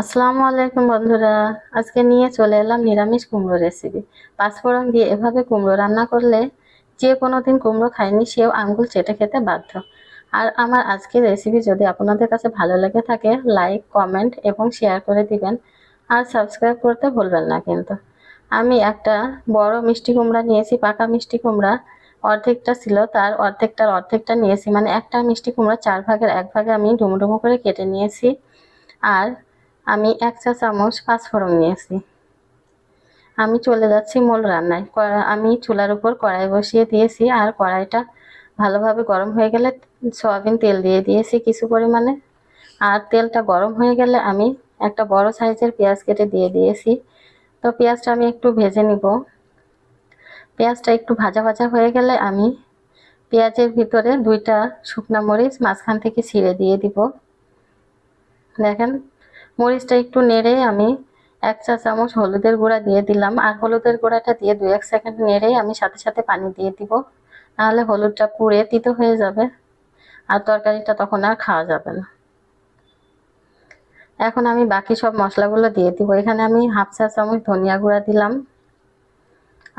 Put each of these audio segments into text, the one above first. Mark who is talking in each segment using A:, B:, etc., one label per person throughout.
A: আসসালামু আলাইকুম বন্ধুরা। আজকে নিয়ে চলে এলাম নিরামিষ কুমড়ো রেসিপি পাঁচফোড়ন দিয়ে এভাবে কুমড়ো রান্না করলে যে কোনো দিন কুমড়ো খায়নি, সেও আঙ্গুল চেটে খেতে বাধ্য। আর আমার আজকের রেসিপি যদি আপনাদের কাছে ভালো লেগে থাকে লাইক কমেন্ট এবং শেয়ার করে দিবেন। আর সাবস্ক্রাইব করতে ভুলবেন না কিন্তু। আমি একটা বড় মিষ্টি কুমড়া নিয়েছি, পাকা মিষ্টি কুমড়া। অর্ধেকটা ছিল তার, অর্ধেকটার অর্ধেকটা নিয়েছি। মানে একটা মিষ্টি কুমড়া চার ভাগের এক ভাগে আমি ডুমো ডুমো করে কেটে নিয়েছি। আর আমি এক চা চামচ পাঁচফোড়ন নিয়েছি। আমি চলে যাচ্ছি মূল রান্নায়। আমি চুলার উপর কড়াই বসিয়ে দিয়েছি আর কড়াইটা ভালোভাবে গরম হয়ে গেলে সয়াবিন তেল দিয়ে দিয়েছি কিছু পরিমাণে। আর তেলটা গরম হয়ে গেলে আমি একটা বড় সাইজের পেঁয়াজ কেটে দিয়ে দিয়েছি। তো পেঁয়াজটা আমি একটু ভেজে নিব। পেঁয়াজটা একটু ভাজা ভাজা হয়ে গেলে আমি পেঁয়াজের ভিতরে দুইটা শুকনা মরিচ মাঝখান থেকে ছিঁড়ে দিয়ে দিব। দেখেন মরিচটা একটু নেড়ে আমি এক চা চামচ হলুদের গুঁড়া দিয়ে দিলাম। আর হলুদের গুঁড়াটা দিয়ে দু এক সেকেন্ড নেড়ে আমি সাথে সাথে পানি দিয়ে দিব। নাহলে হলুদটা পুড়ে তিতো হয়ে যাবে। আর তরকারিটা তখন আর খাওয়া যাবে না। এখন আমি বাকি সব মশলাগুলো দিয়ে দিব। এখানে আমি হাফ চা চামচ ধনিয়া গুঁড়া দিলাম।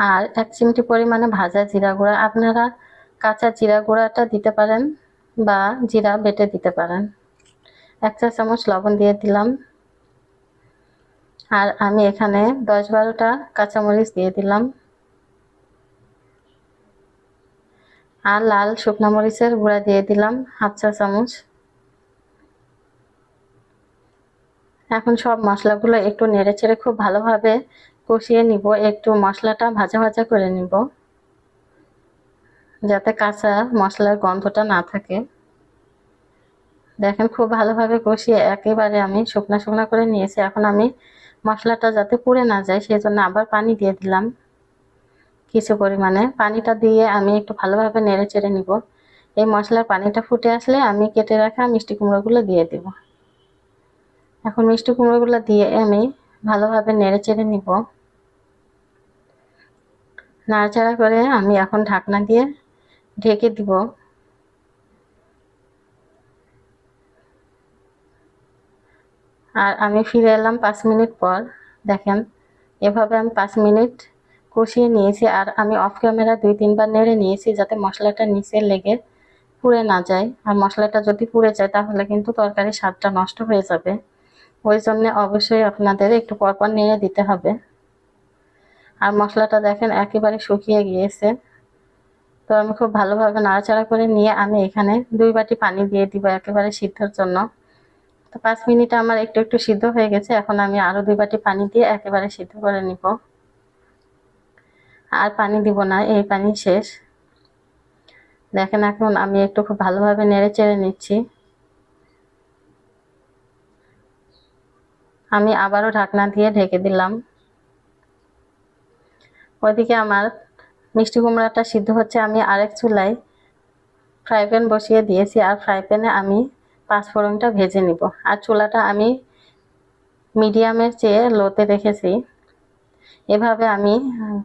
A: আর এক চিমটি পরিমাণে ভাজা জিরা গুঁড়া। আপনারা কাঁচা জিরা গুঁড়াটা দিতে পারেন বা জিরা বেটে দিতে পারেন। এক চা চামচ লবণ দিয়ে দিলাম। আর আমি এখানে দশ বারোটা কাঁচামরিচ দিয়ে দিলাম। আর লাল শুকনো মরিচের গুঁড়া দিয়ে দিলাম, হাফ চা চামচ। এখন সব মশলাগুলো একটু নেড়ে চেড়ে খুব ভালোভাবে কষিয়ে নিব, একটু মশলাটা ভাজা ভাজা করে নিব। যাতে কাঁচা মশলার গন্ধটা না থাকে। দেখেন খুব ভালোভাবে কষিয়ে একেবারে আমি শুকনা শুকনো করে নিয়েছি। এখন আমি মশলাটা যাতে পুড়ে না যায় সেই জন্য আবার পানি দিয়ে দিলাম। কিছু পরিমাণে। পানিটা দিয়ে আমি একটু ভালোভাবে নেড়ে চেড়ে নিব। এই মশলার পানিটা ফুটে আসলে আমি কেটে রাখা মিষ্টি কুমড়োগুলো দিয়ে দিব। এখন মিষ্টি কুমড়োগুলো দিয়ে আমি ভালোভাবে নেড়ে চেড়ে নিব। নাড়াচাড়া করে আমি এখন ঢাকনা দিয়ে ঢেকে দিব। আর আমি ফিরে এলাম পাঁচ মিনিট পর। দেখেন, এভাবে আমি পাঁচ মিনিট কষিয়ে নিয়েছি আর আমি অফ ক্যামেরা দুই তিনবার নেড়ে নিয়েছি যাতে মশলাটা নিচে লেগে পুড়ে না যায়। আর মশলাটা যদি পুড়ে যায়, তাহলে কিন্তু তরকারির স্বাদটা নষ্ট হয়ে যাবে। ওই জন্য অবশ্যই আপনাদের একটু পরপর নেড়ে দিতে হবে। আর মশলাটা দেখেন একেবারে শুকিয়ে গিয়েছে। তো আমি খুব ভালোভাবে নাড়াচাড়া করে নিয়ে আমি এখানে দুই বাটি পানি দিয়ে দিব একেবারে সিদ্ধর জন্য। তো পাঁচ মিনিট আমার একটু একটু সিদ্ধ হয়ে গেছে। এখন আমি আরও দুই বাটি পানি দিয়ে একেবারে সিদ্ধ করে নিব। আর পানি দিব না, এই পানি শেষ। দেখেন এখন আমি একটু খুব ভালোভাবে নেড়ে চেড়ে নিচ্ছি। আমি আবারও ঢাকনা দিয়ে ঢেকে দিলাম। ওইদিকে আমার মিষ্টি কুমড়াটা সিদ্ধ হচ্ছে, আমি আরেক চুলায় ফ্রাই প্যান বসিয়ে দিয়েছি। আর ফ্রাই প্যানে আমি পাঁচফোড়নটা ভেজে নিব। আর চুলাটা আমি মিডিয়ামের চেয়ে লোতে রেখেছি। এভাবে আমি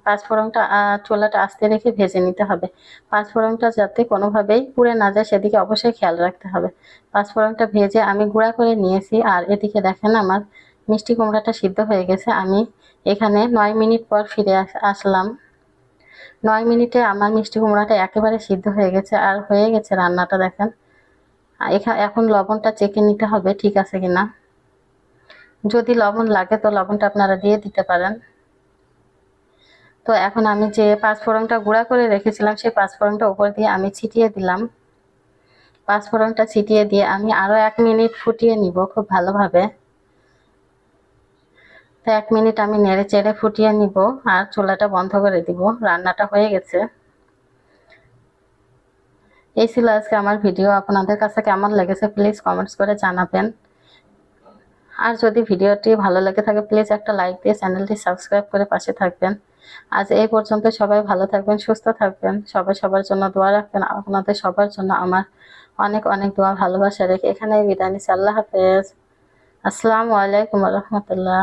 A: পাঁচফোড়নটা চুলাটা আস্তে রেখে ভেজে নিতে হবে। পাঁচফোড়নটা যাতে কোনোভাবেই পুড়ে না যায়, সেদিকে অবশ্যই খেয়াল রাখতে হবে। পাঁচফোড়নটা ভেজে আমি গুঁড়া করে নিয়েছি। আর এদিকে দেখেন আমার মিষ্টি কুমড়াটা সিদ্ধ হয়ে গেছে। আমি এখানে নয় মিনিট পর ফিরে আসলাম। নয় মিনিটে আমার মিষ্টি কুমড়াটা একেবারে সিদ্ধ হয়ে গেছে। আর হয়ে গেছে রান্নাটা, দেখেন। এখানে লবণটা চেকে নিতে হবে, ঠিক আছে কিনা? যদি লবণ লাগে তো লবণটা আপনারা দিয়ে দিতে পারেন। তো এখন আমি যে পাঁচফোড়নটা গুঁড়া করে রেখেছিলাম, সেই পাঁচফোড়নটা উপর দিয়ে আমি ছিটিয়ে দিলাম। পাঁচফোড়নটা ছিটিয়ে দিয়ে আমি আরও এক মিনিট ফুটিয়ে নিব খুব ভালোভাবে। তো এক মিনিট আমি নেড়ে চেড়ে ফুটিয়ে নিব আর চুলাটা বন্ধ করে দিব। রান্নাটা হয়ে গেছে। এই ছিল আজকে আমার ভিডিও। আপনাদের কাছে কেমন লেগেছে প্লিজ কমেন্টস করে জানাবেন। আর যদি ভিডিওটি ভালো লেগে থাকে প্লিজ একটা লাইক দিয়ে চ্যানেলটি সাবস্ক্রাইব করে পাশে থাকবেন। আজ এই পর্যন্ত সবাই ভালো থাকবেন, সুস্থ থাকবেন। সবাই সবার জন্য দোয়া রাখবেন। আপনাদের সবার জন্য আমার অনেক অনেক দোয়া, ভালোবাসা রেখে এখানে বিদায় নিচ্ছি। আল্লাহ হাফেজ। আসসালামু আলাইকুম রহমতুল্লাহ।